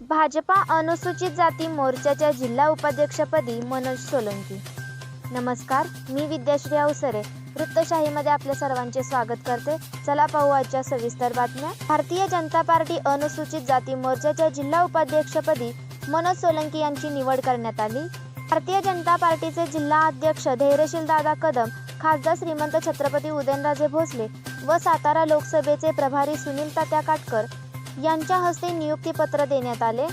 भाजपा अनुसूचित जाती मोर्चाच्या जिल्हा उपाध्यक्षपदी मनोज सोलंकी. नमस्कार मी विद्याश्री अवसरे वृत्तशाहीमध्ये आपल्या सर्वांचे स्वागत करते. चला पाहू आजच्या सविस्तर बातम्या. भारतीय जनता पार्टी अनुसूचित जाती मोर्चाच्या जिल्हा उपाध्यक्षपदी मनोज सोलंकी यांची निवड करण्यात आली. भारतीय जनता पार्टीचे जिल्हा अध्यक्ष धैर्यशील दादा कदम खासदार श्रीमंत छत्रपती उदयनराजे भोसले व सातारा लोकसभेचे प्रभारी सुनील तात्या काटकर यांच्या हस्ते नियुक्तीपत्र देण्यात आले.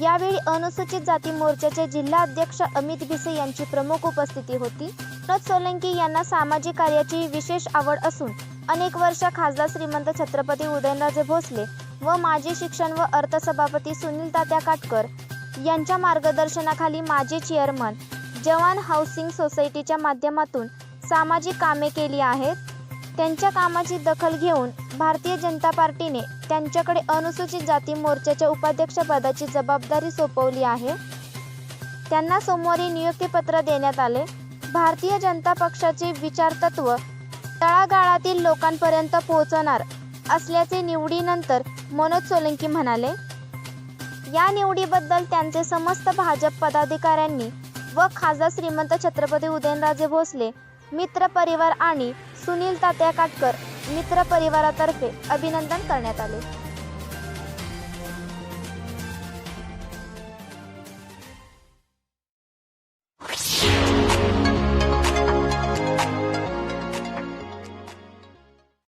यावेळी अनुसूचित जाती मोर्चाचे जिल्हा अध्यक्ष अमित भिसे यांची प्रमुख उपस्थिती होती. मनोज सोलंकी यांना सामाजिक कार्याची विशेष आवड असून अनेक वर्ष खासदार श्रीमंत छत्रपती उदयनराजे भोसले व माजी शिक्षण व अर्थसभापती सुनील तात्या काटकर यांच्या मार्गदर्शनाखाली माजी चेअरमन जवान हाऊसिंग सोसायटीच्या माध्यमातून सामाजिक कामे केली आहेत. त्यांच्या कामाची दखल घेऊन भारतीय जनता पार्टीने त्यांच्याकडे अनुसूचित जाती मोर्चाच्या उपाध्यक्षपदाची जबाबदारी सोपवली आहे. त्यांना सोमवारी नियुक्तीपत्र देण्यात आले. भारतीय जनता पक्षाचे विचारतत्व तळागाळातील लोकांपर्यंत पोहोचणार असल्याचे निवडीनंतर मनोज सोलंकी म्हणाले. या निवडीबद्दल त्यांचे समस्त भाजप पदाधिकाऱ्यांनी व खासदार श्रीमंत छत्रपती उदयनराजे भोसले मित्र परिवार आणि सुनील तात्या काटकर मित्र परिवारातर्फे अभिनंदन करण्यात आले.